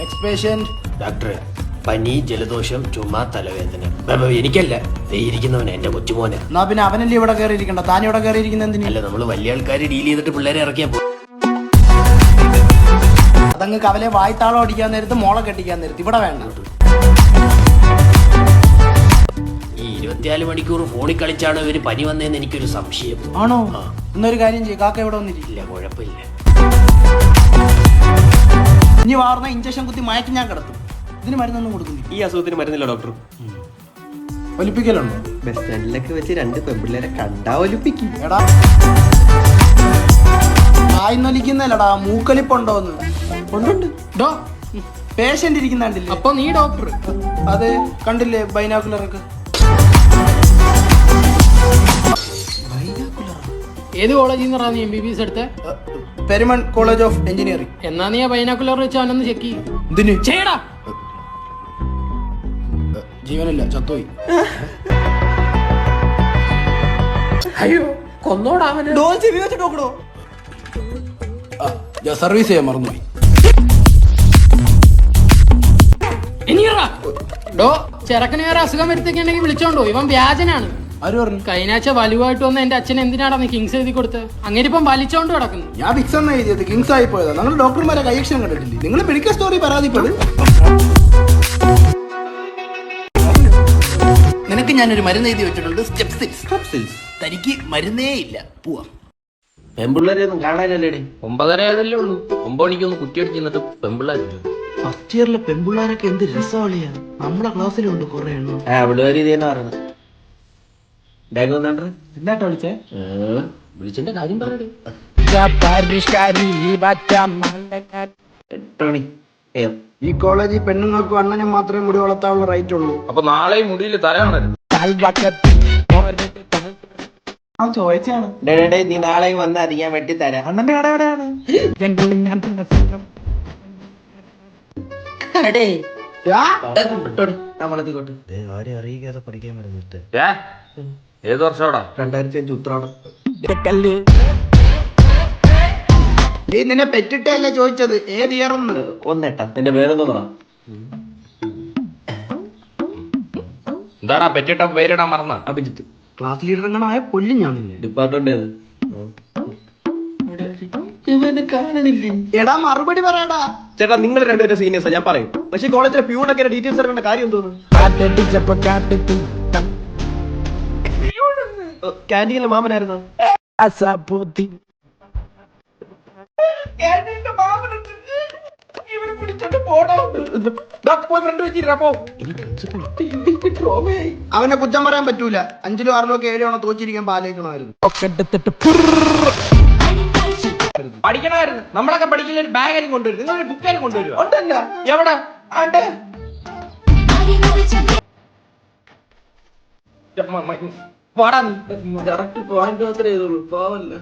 Next ഡോക്ടറെ പനി ജലദോഷം ചുമ തലവേദന. ബ- ബ- എനിക്കല്ല. ദേ ഇരിക്കുന്നവനെ എന്റെ കൊച്ചുപോനെ എന്നാ പിന്നെ അവനല്ലേ ഇവിടെ കയറിയിരിക്കണ്ട താൻ ഇവിടെ കയറിയിരിക്കുന്ന എന്തിനല്ല അല്ല നമ്മൾ വലിയ ആൾക്കാർ ഡീൽ ചെയ്തിട്ട് പിള്ളേരെ ഇറക്കിയാ പോ- അതങ്ങ് കവലെ വായ്ത്താളം അടിക്കാൻ നേരത്ത് മോളെ കെട്ടിക്കാൻ നേരത്ത്. ഇവിടെ വേണ്ട. ഈ ഇരുപത്തിനാല് മണിക്കൂർ ഫോണിൽ കളിച്ചാണ് ഇവർ പനി വന്നതെന്ന് എനിക്കൊരു സംശയം. ആണോ? ആ. എന്നൊരു കാര്യം ചെയ്യും. കാക്ക ഇവിടെ വന്നിരിക്കില്ല ഇല്ല കുഴപ്പമില്ല. ഇനി വാർന്ന ഇഞ്ചക്ഷൻ കുത്തി മയക്കി ഞാൻ കിടത്തും. ഇതിന് മരുന്നൊന്നും കൊടുക്കുന്നു ഈ അസുഖത്തിന് മരുന്നില്ല ഡോക്ടർ ഒലിപ്പിക്കലുണ്ടോ? ബസ് സ്റ്റാൻഡിലൊക്കെ വെച്ച് രണ്ട് പെൺപിള്ളേരെ കണ്ടാ ഒലിപ്പിക്കും. എടാ. ആയിന്നൊലിക്കുന്നല്ലടാ മൂക്കലിപ്പുണ്ടോന്ന്. ഉണ്ടുണ്ട്. ഡോ പേഷ്യന്റ് ഇരിക്കുന്നുണ്ടില്ലേ? അപ്പൊ നീ ഡോക്ടർ അത് കണ്ടില്ലേ ബൈനാക്കുലർ ഏത് കോളേജിൽ നിന്നാണ് നീ എം ബി ബി എസ് എടുത്തേ? പെരുമൺ കോളേജ് ഓഫ് എഞ്ചിനീയറിംഗ് എന്നാ നീ ആ ബൈനാക്കുലർ വെച്ച് അവനൊന്ന് ചെക്ക് ചെയ്യും. ചെയ്യടാ. ജീവനില്ല ചത്തോയി അയ്യോ കൊന്നോടാ അവന്. ഡോൾ ചെവി വെച്ച് നോക്കണോ സർവീസ് ചെയ്യാൻ മറന്നുപോയി. ഇനിയറാ ഡോ ചെറുക്കന് വേറെ അസുഖം വരുത്തേക്കുണ്ടെങ്കിൽ വിളിച്ചോണ്ടോ ഇവൻ വ്യാജനാണ്. ആര് പറഞ്ഞു? കഴിഞ്ഞാഴ്ച വലുവായിട്ട് വന്ന എന്റെ അച്ഛൻ എന്തിനാടാ നീ കിങ്സ് എഴുതി കൊടുത്ത്? അങ്ങനെ ഇപ്പം വലിച്ചോണ്ട് കിടക്കുന്നു. ഞാൻ വിക്സ് എന്ന എഴുതിയത് കിങ്സ് ആയി പോയതാ. നിങ്ങൾ ഡോക്ടർമാരെ കൈക്ഷണം കണ്ടിട്ടില്ലേ? നിങ്ങൾ മെഡിക്കൽ സ്റ്റോറി പരാതിപ്പെടും. നിനക്ക് ഞാനൊരു മരുന്ന് എഴുതി വെച്ചിട്ടുണ്ട് സ്റ്റെപ്സിൽസ് തനിക്ക് മരുന്നേ ഇല്ല. പോവാ. പെൺപിള്ളേരെ ഒന്നും കാണാനല്ലേ ഒമ്പതര ആയതല്ലേ ഉള്ളൂ. ഒമ്പത് മണിക്കൊന്ന് കുറ്റിയടിച്ച് നിന്നിട്ട് പെൺപിള്ളേരില്ല ഫസ്റ്റ് ഇയറിലെ പെമ്പിള്ളേരൊക്കെ എന്ത് രസമാളിയാ നമ്മുടെ ക്ലാസ്സിലുണ്ട് കുറെ എണ്ണം. ആ പിള്ളേർ ഇത് തന്നെ പറയുന്നത്. എന്നാട്ടോ വിളിച്ചേ? വിളിച്ചതിന്റെ കാര്യം പറയടേ. എട്ട് മണി ഏ ഈ കോളേജിൽ പെണ്ണുങ്ങൾക്കും അണ്ണനും മാത്രമേ മുടി വളർത്താനുള്ള റൈറ്റ് ഉള്ളൂ. അപ്പൊ നാളെ മുടിയിൽ തരാണല്ലോ ആ ചോദിച്ചാണ്. ഡേ, ഡേ, ഡേ, നീ നാളെ വന്ന് അത് ഞാൻ വെട്ടി തരാം. അണ്ണന്റെ കട എവിടെയാണ്? നമ്മളെത്തിക്കോട്ടെ. ആരെയും അറിയിക്കാതെ പഠിക്കാൻ വരുന്നിട്ട് ഏ? ഏത് വർഷമാടാ രണ്ടായിരത്തി അഞ്ച് ഉത്രാടം. നീ നിന്നെ പെറ്റിട്ടല്ലേ ചോദിച്ചത്? ഏത് ഇയർ ഒന്നെട്ടാ. നിന്റെ പേരെന്തോന്നാ? എന്താടാ പെറ്റിട്ട പേരിടാൻ മറന്ന? അഭിജിത്ത് ക്ലാസ് ലീഡർ എങ്ങനെ ആയ കൊല്ലും ഞാൻ നിന്നെ. ഡിപ്പാർട്ട്മെന്റ് ഏത്? എടാ മറുപടി പറയടാ. ചേട്ടാ നിങ്ങൾ രണ്ടുപേരും സീനിയേഴ്സാ ഞാൻ പറയും. പക്ഷേ കോളേജിലെ പ്യൂണൊക്കെ ഡീറ്റെയിൽസ് അറിയേണ്ട കാര്യം തോന്നുന്നു ക്യാന്റീനിലെ മാമനായിരുന്നു? അവനെ കുറ്റം പറയാൻ പറ്റൂല. അഞ്ചിലും ആറിലും ഒക്കെ ഏഴാണോ തോച്ചിരിക്കാൻ പാലിക്കണമായിരുന്നു. പഠിക്കണമായിരുന്നു. നമ്മളൊക്കെ പഠിക്കുന്ന ഒരു ബാഗാരും കൊണ്ടുവരും നിങ്ങൾ ബുക്കാരും കൊണ്ടുവരും ഉണ്ടല്ല. എവിടെ? ആണ്ട്. വാടാ ഡയറക്റ്റ് പോയിന്റ് മാത്രമേ ചെയ്തുള്ളൂ പോവല്ല?